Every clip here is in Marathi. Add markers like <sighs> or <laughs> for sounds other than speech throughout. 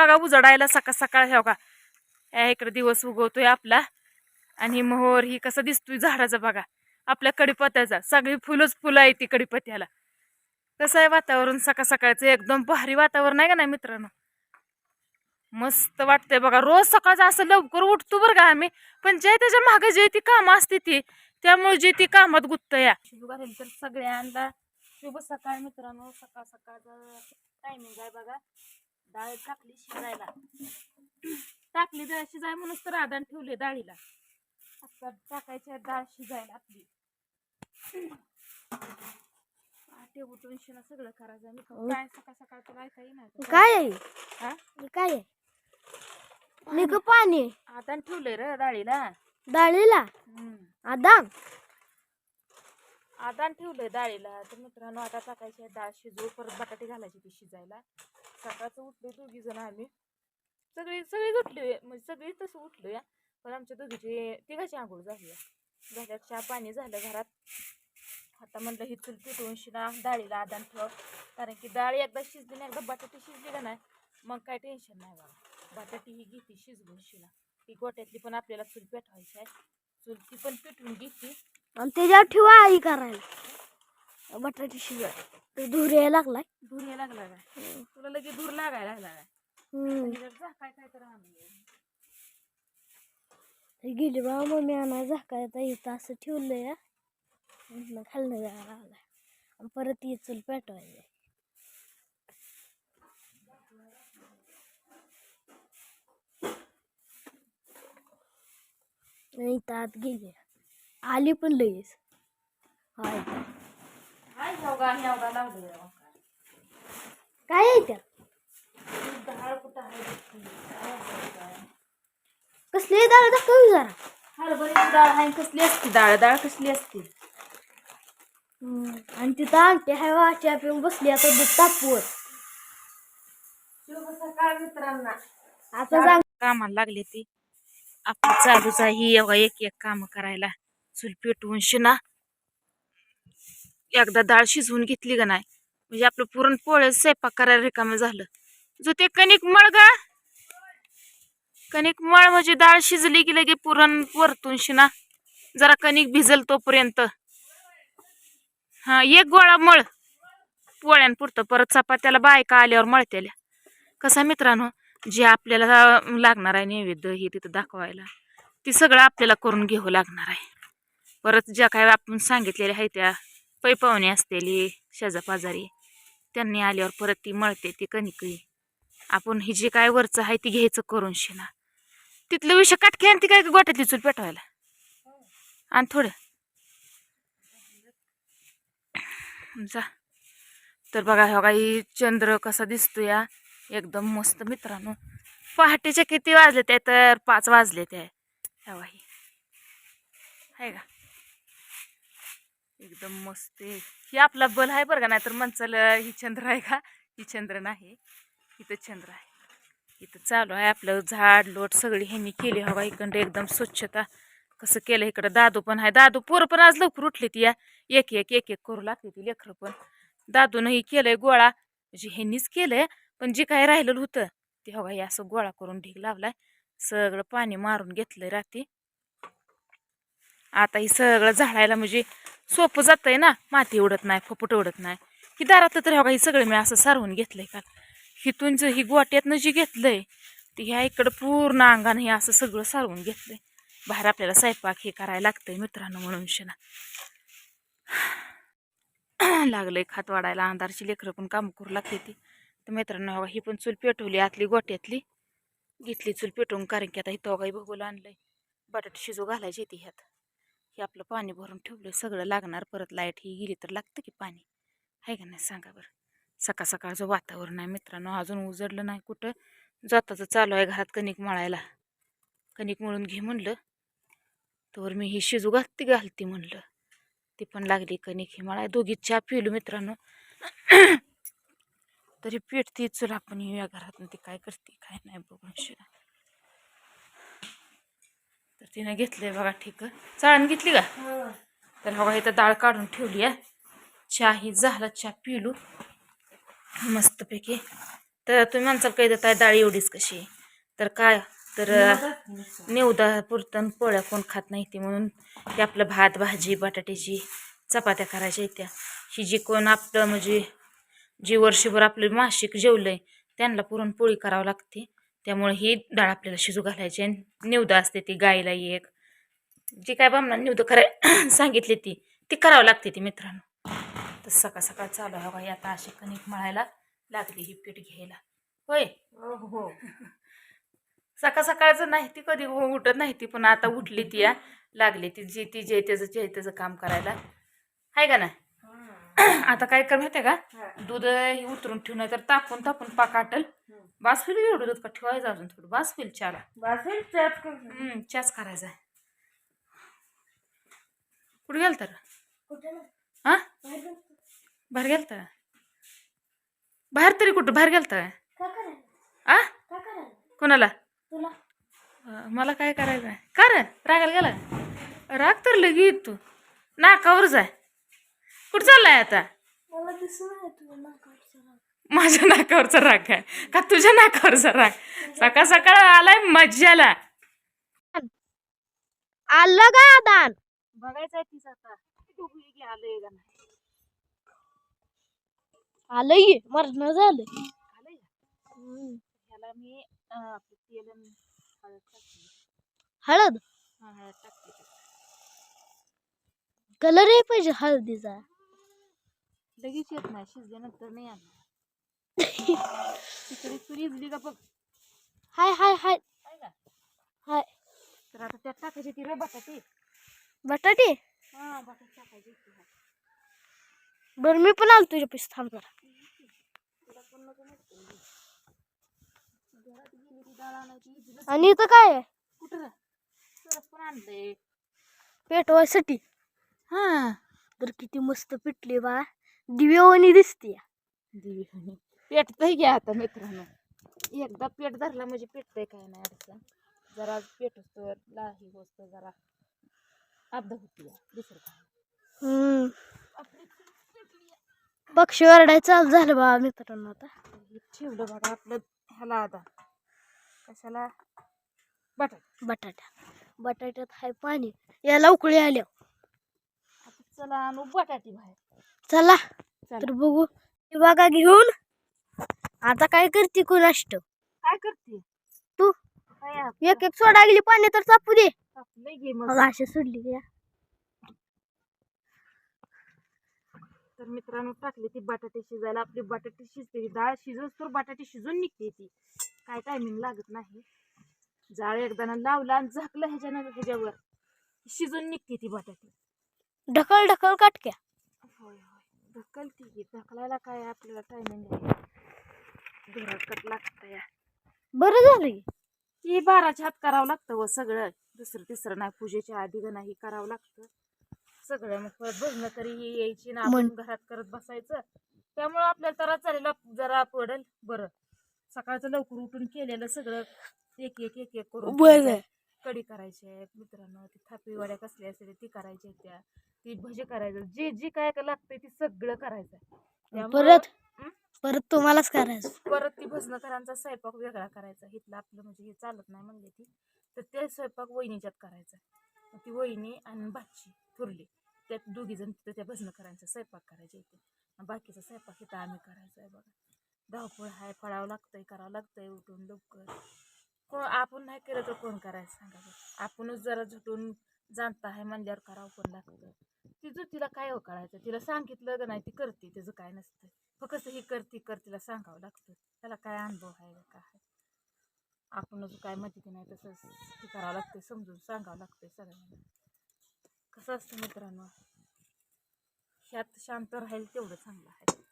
बघा उजडायला सकाळ सकाळ हे बघा. या इकडे दिवस उगवतोय आपला. आणि मोहर ही कसं दिसतोय झाडाचा बघा. आपल्या कडीपत्याचा. सगळी फुलंच फुलं आहे ती कडीपत्याला. कसं आहे वातावरण सकाळ सकाळचं? एकदम भारी वातावरण आहे का नाही मित्रांनो? मस्त वाटतंय बघा. रोज सकाळचं असं लवकर उठतो बरं का आम्ही. पण जे त्याच्यामागे जे ती कामं असते ती त्यामुळे जे ती कामात गुत्त या तर सगळ्यांना शुभ सकाळ मित्रांनो. सकाळ सकाळचं टायमिंग आहे बघा. डाळ टाकली शिजायला. टाकली डाळ शिजाय म्हणूनच तर आदान ठेवले डाळीला. आता टाकायची डाळ शिजायला आपली. ते उठून शिना सगळं करायचं मी काय सकाळ सकाळ तुला ऐका येईना काय आहे? हा? हे काय आहे? निघ पाणी आदान ठेवलंय र डाळीला. डाळीला? हम्म. आदाम आदान ठेवलंय डाळीला. तर मित्रांनो आता टाकायची डाळ शिजवू परत बटाटे घालायची ती शिजायला. सकाळचं उठलो दोघी जण आम्ही. सगळी सगळीच उठलोय म्हणजे सगळी तसं उठलोय. पण आमच्या दोघीचे तिघाची आंघोळ झाली आहे. झाल्यात चहा पाणी झालं घरात आता म्हणलं ही चूल पेटवून शिना डाळीला आदान ठेव कारण की डाळ एकदा शिजली ना एकदा बटाटे शिजली का नाही मग काय टेन्शन नाही बाबा बटाटी ही घेते शिजवून शिना ती गोट्यातली पण आपल्याला चूल पेटवायची आहे. चूल ती पण पेटवून घेते. आणि त्याच्यावर ठेवा आई करायला. बटाटे शिजाय ते धूर यायला लागलाय. धूर यायला लागला काय? तुला लगेच धूर लागायला लागला काय? काय तर हे गेली बा मम्मी आणा झाकाय आता इथं असं ठेवलंय या म्हटलं खाल्लं जायला लागलाय. आणि परत ये चूल पेटवायचं इथं आत गेली. आली पण लगेच. हाय. लावलं. काय आहे त्या डाळ कुठं आहे. काय काय? कसली डाळ दाखव जरा. हरभऱ्याची डाळ आहे कसली असते? डाळ डाळ कसली असते? हम्म. आणि तिथं आणते हाय वाच्या पिऊन बसली आता दूध तापवर सकाळ मित्रांना. आता कामाला लागली ती. आपली चालूच आहे ही एवढा एक एक काम करायला. चूल पेटवून शिना. एकदा डाळ शिजवून घेतली का नाही? म्हणजे आपलं पुरण पोळे स्वयंपाक करायला रिकामं झालं. जो ते कणिक मळ गा! कणिक मळ म्हणजे डाळ शिजली की लगे पुरण वरतून शिना. जरा कणिक भिजल तोपर्यंत. हा एक गोळा मळ. पोळ्यांपुरतं. परत चपात्याला बायका आल्यावर मळतेल्या. कसा मित्रांनो जे आपल्याला लागणार आहे नैवेद्य हे तिथं दाखवायला ती सगळं आपल्याला करून घेऊ लागणार आहे. परत ज्या काय आपण सांगितलेल्या आहे त्या पै पाहुणे असलेली शेजापाजारी त्यांनी आल्यावर परत ती मळते ती कणिकळी आपण ही जे काय वरचं आहे ती घ्यायचं करून शिना तिथलं विषय काटके आणि ती काय गोट्यातली चूल पेटवायला. आणि थोडं. जा. तर बघा ह्या काही चंद्र कसा दिसतो या एकदम मस्त मित्रांनो. पहाटेचे किती वाजले ते तर पाच वाजले ते. ह्या आहे का? एकदम मस्त आहे. ही आपला बल आहे बरं का? नाही तर माणसाला ही चंद्र आहे का? ही चंद्र नाही. इथं चंद्र आहे. इथं चालू आहे आपलं झाड लोट सगळी ह्यांनी केली हवा इकडं एकदम स्वच्छता. कसं केलं इकडं? दादू पण आहे. दादू पोरं पण आज लवकर उठली ती या. एक एक एक एक करू लागते ती लेकरं पण. दादूनं ही केलंय गोळा. म्हणजे ह्यांनीच केलंय पण जे काही राहिलेलं होतं ते हवा हे असं गोळा करून ढीग लावलाय. सगळं पाणी मारून घेतलंय रात्री. आता ही सगळं झाडायला म्हणजे सोपं जातंय ना. माती उडत नाही फपट उडत नाही. की दारात तर हवा हे सगळं मी असं सारवून घेतलंय काल. हिथून जर ही गोट्यातनं जी घेतलंय ते ह्या इकडं पूर्ण अंगानं हे असं सगळं सारवून घेतलंय. बाहेर आपल्याला स्वयंपाक हे करायला लागतंय मित्रांनो म्हणून शना <clears throat> लागलंय खात वाढायला. अंधारची लेकरं पण काम करू लागते ती. तर मित्रांनो हवा ही पण चूल पेटवली आतली गोट्यातली. घेतली चूल पेटवून कारण की आता इथं काही बघूला आणलंय. बटाटे शिजू घालायची ती ह्यात. हे आपलं पाणी भरून ठेवलं सगळं लागणार परत. लाइट ही गेली तर लागतं की पाणी? आहे का नाही? सांगा बरं. सकाळ सकाळचं वातावरण आहे मित्रांनो. अजून उजडलं नाही कुठं. जाताचं चालू आहे घरात कणिक मळायला. कणिक मळून घे म्हणलं. तर मी ही शिजू घालती घालती म्हणलं. ती पण लागली कणिक. ही मळाय दोघी चहा पिलो मित्रांनो. <coughs> तरी पेटती चुला आपण येऊया घरात. ती काय करते काय नाही बघून शिरा. तर तिने घेतलंय बघा ठीक. चाळण घेतली का? तर हवा इथं डाळ काढून ठेवली आहे. चहा ही झाला चहा पिलू. मस्तपैकी. तर तुम्ही म्हणसाल काही देताय डाळ एवढीच कशी तर काय? तर निवदा पुरतन पोळ्या कोण खात नाही ती म्हणून ते आपलं भात भाजी बटाट्याची चपात्या करायच्या त्या. ही जी कोण आपलं म्हणजे जी वर्षभर आपलं मासिक जेवलंय त्यांना पुरणपोळी करावं लागते. त्यामुळे ही डाळ आपल्याला शिजू घालायची आणि निवदा असते ती गायला एक. जी काय बामणा निवद कराय <coughs> सांगितली ती ती करावं लागते ती मित्रांनो. तर सकाळ सकाळ चालू आहे बघा आता अशी कणिक मळायला लागली ही पीठ घ्यायला. होय? हो. <laughs> सकाळ सकाळचं नाही ती कधी उठत नाही ती पण आता उठली ती या लागली ती जी ती जे त्याचं जे त्याचं काम करायला. आहे का नाही? <coughs> आता काय कर माहितीये का? दूध हे उतरून ठेवून तर तापून तापून पाक आटल. बास होईल एवढं? दूध का ठेवायचं अजून थोडं. बास होईल चहाला. हम्म, चहाच करायचा आहे. कुठे गेल तर कुठे ना हा? बाहेर जाऊ. बाहेर गेल तर बाहेर तरी कुठं? बाहेर गेल तर करायला? आ? करायला? कोणाला? तुला. अं, मला काय करायचं आहे? का रे रागायला गेला? राग तर लगी तू नाकावर जाय कुठं चाललाय आता? मला दिसून आहे तुला. माझ्या नाकावरचा राग आहे. का तुझ्या नाकावरचा राग? सकाळ सकाळ आलाय मज्जाला आलं का दान बघायचं आहे तीच आता. आलंय का नाही? आलंय मरण झालं आलंय ह्याला मी अं, आपलं तेल आणि हळद टाकली हळद? हा, हळद टाकली कलर आहे पाहिजे हळदीचा. लगेच येत नाही शिजल्यानंतर नाही आलं तिकडे तुरी इजली का बघ हाय हाय हाय. हाय तर आता त्यात टाकायची ती रे बटाटे. बटाटे? हा बटाटे टाकायची. बरं मी पण आलो तुझ्या पैसे थांब जरा. घरात गेली डाळ आणायची. इजलं आणि इथं काय आहे? कुठं? पण आणलंय. पेटवायसाठी. हा. तर किती मस्त पिटली बा. दिव्यावानी दिसते दिव्याने पेटतंय घ्या आता मित्रांनो. एकदा पेट धरला म्हणजे पेटतंय काय नाही अडचण. जरा पेट असतो लाही होतो जरा अपदा होती दुसरं काय. पक्षी वरडाय चालू झालं बा मित्रांनो आता. हे ठेवलं बघा आपलं ह्याला आता. कशाला? बटाट. बटाटा. बटाट्यात हाय पाणी. याला उकळी आल्या. चला आणू बटाटी बाहेर. चला. तर बघू. बघा घेऊन. आता काय करते कुणाष्ट काय करते? तू एक एक सोडा गेली पाणी तर चापू दे. अशी सोडली या तर मित्रांनो टाकली ती बटाटे शिजायला. आपली बटाटे शिजते. डाळ शिजत तर बटाटे शिजून निघते ती. काय टायमिंग लागत नाही. जाळ एकदा लावला आणि झाकलं ह्याच्यानं ह्याच्यावर. शिजून निघते ती बटाटे. ढकल ढकल काटक्या. होय होय. ढकलती की ढकलायला काय आपल्याला टायमिंग आहे? घरात कट लागतं या बरं झालं की. ही बाराच्या हात करावं लागतं व सगळं. दुसरं तिसरं नाही पूजेच्या आधी ग नाही करावं लागतं. सगळं मग परत बघणं तरी ही यायची ना आपण घरात करत बसायचं. त्यामुळं आपल्याला तर चालेल जरा पडेल बरं. सकाळचं लवकर उठून केलेलं सगळं एक एक एक एक करून. कढी करायची आहे मित्रांनो ती थापी वड्या कसल्या असेल ती करायच्या आहेत त्या. ती भजी करायचं जे जे काय लागतंय ती सगळं करायचं परत? हं? परत तुम्हालाच करायचं. परत ती भजनकरांचा स्वयंपाक वेगळा करायचा. इथलं आपलं म्हणजे हे चालत नाही म्हणले ती. तर ते स्वयंपाक वहिनीच्यात करायचा. मग ती वहिनी आणि भाची थुरली त्यात दोघी जण तिथं त्या भजनकरांचा स्वयंपाक करायचे इथे. बाकीचा स्वयंपाक इथं आम्ही करायचा आहे बघा. धावपळ आहे फळावं लागतंय करावं लागतंय उठून लवकर. कोण आपण नाही केलं तर कोण करायचं सांगा बरं. आपणच जरा झुटून जाणता आहे म्हणल्यावर करावं पण लागतं. तिचं तिला काय हो तिला सांगितलं का नाही ती करते. तिचं काय नसतं फक्त ही कर ती कर तिला सांगावं लागतं. त्याला काय अनुभव आहे का काय? आपणच काय माहिती नाही तसंच हे करावं लागतं समजून सांगावं लागतंय सगळ्यांना. कसं असतं मित्रांनो? ह्यात शांत राहील तेवढं चांगलं आहे.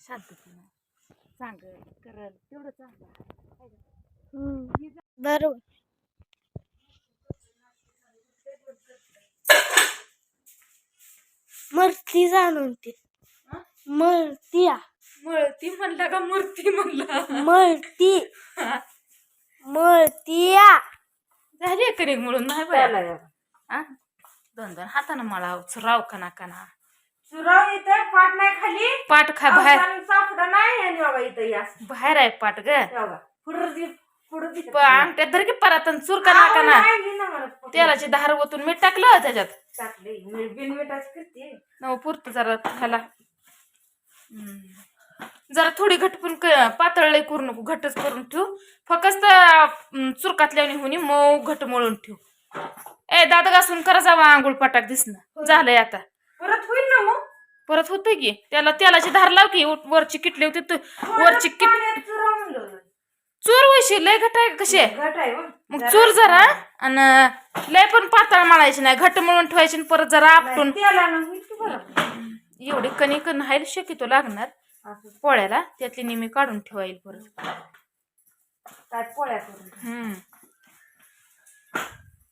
शांततेनं सांगल करल तेवढं चांगलं आहे. का? बरोबर. मरती जाणून ती. मरतिया मळती म्हणला का मूर्ती म्हणला? मरती. <laughs> मरतिया झाली कधी म्हणून नाही बाया या. हा दोन दोन हातानं मळाव राव कना कना चुराव इथं पाट नाही खाली. पाट खा बाहेर. सापडा नाही आणि बघा इथं या. बाहेर आहे पाट ग. बघा पुढं दि- पुढं दि- प- अंगठ्यात धर की परातन चूर का ना नाही, नाही म्हणत पकडून. तेलाची धार ओतून मीठ टाकलं त्याच्यात. टाकले मी बिनमिठाची करते. नव पुरत जरा ह्याला. जरा थोडी घट पण क- पातळ लय करू नको घटच करून ठेव. फक्त चुरकातल्याने होणी मऊ घट मळून ठेव. ए दात घासून करा जावा आंघोळ पाटाक दिसणं. झालंय आता. परत होईल ना मग? परत होतंय की. त्याला तेलाची धार लाव की वरची किटली होती तू. वरची किट होतं. चूर वैशी लय घट आहे कशी आहे? आहे मग. चूर जरा आणि लय पण पातळ मळायची नाही. घट मळून ठेवायची परत जरा आपटून एवढी कणिक नाही शक्यतो लागणार. पोळ्याला त्यातली नेहमी काढून ठेवाईल परत पोळ्या हम्म.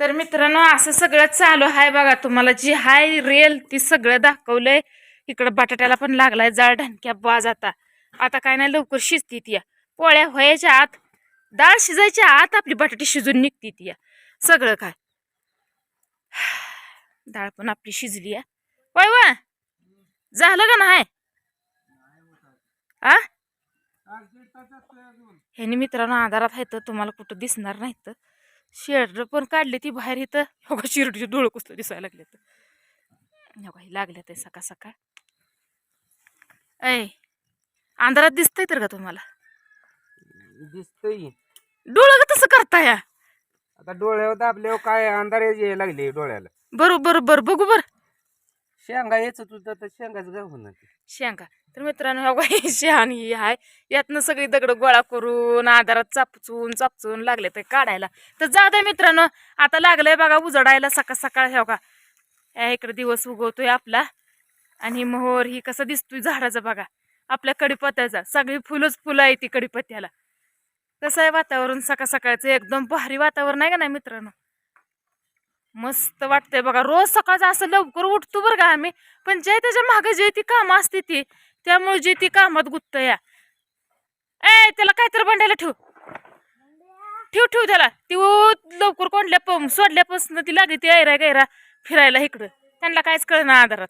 तर मित्रांनो असं सगळं चालू आहे बघा. तुम्हाला जी हाय रेल ती सगळं दाखवलंय. इकडं बटाट्याला पण लागलाय जाळ ढानक्या बाज आता. आता काय नाही लवकर शिजती ती या. पोळ्या व्हायच्या आत डाळ शिजायच्या आत आपली बटाटी शिजून निघती ती या. सगळं काय. <sighs> डाळ पण आपली शिजली या. वय वा झालं का नाही? आ? ह्यानी मित्रांनो आधारात आहे तर तुम्हाला कुठं दिसणार नाही तर. शेड पण काढली ती बाहेर इथं. का शिरडीचे डोळं कुसलं दिसायला लागले तर. हो का हे लागले ते सकाळ सकाळ. ऐ अंधारात दिसतंय तर का तुम्हाला? दिसतंय डोळं का तसं करताय. या आता डोळ्यावर दाबल्यावर काय अंधार यायला लागले डोळ्याला. बरोबर बरोबर. बघू बर. शेंगा यायचं तुझं तर शेंगाच गाव होणार? ते. शेंगा. तर मित्रांनो ह्या का शेण शहाण ही आहे यातनं सगळी दगड गोळा करून आधारात चापचून चापचून लागले ते काढायला. तर जाऊ द्या मित्रांनो आता लागलंय बघा उजडायला सकाळ सकाळ हो का या इकडे दिवस उगवतोय आपला. आणि मोहर ही कसं दिसतोय झाडाचा बघा. आपल्या कडीपत्त्याचा. सगळी फुलंच फुलं आहे ती कडीपत्याला कसं आहे वातावरण सकाळ सकाळचं? एकदम भारी वातावरण आहे का नाही मित्रांनो? मस्त वाटतंय बघा. रोज सकाळचं असं लवकर उठतो बरं का आम्ही. पण जे त्याच्यामागे जे ती कामं असते ती त्यामुळे जे ती कामात गुत्त या ए त्याला काहीतरी भांडायला ठेव. ठेव ठेव त्याला. ती उ- लवकर कोंडल्या प सोडल्यापासून ती लागली ती ऐरा गैरा फिरायला इकडं. त्यांना काहीच कळना आधारात.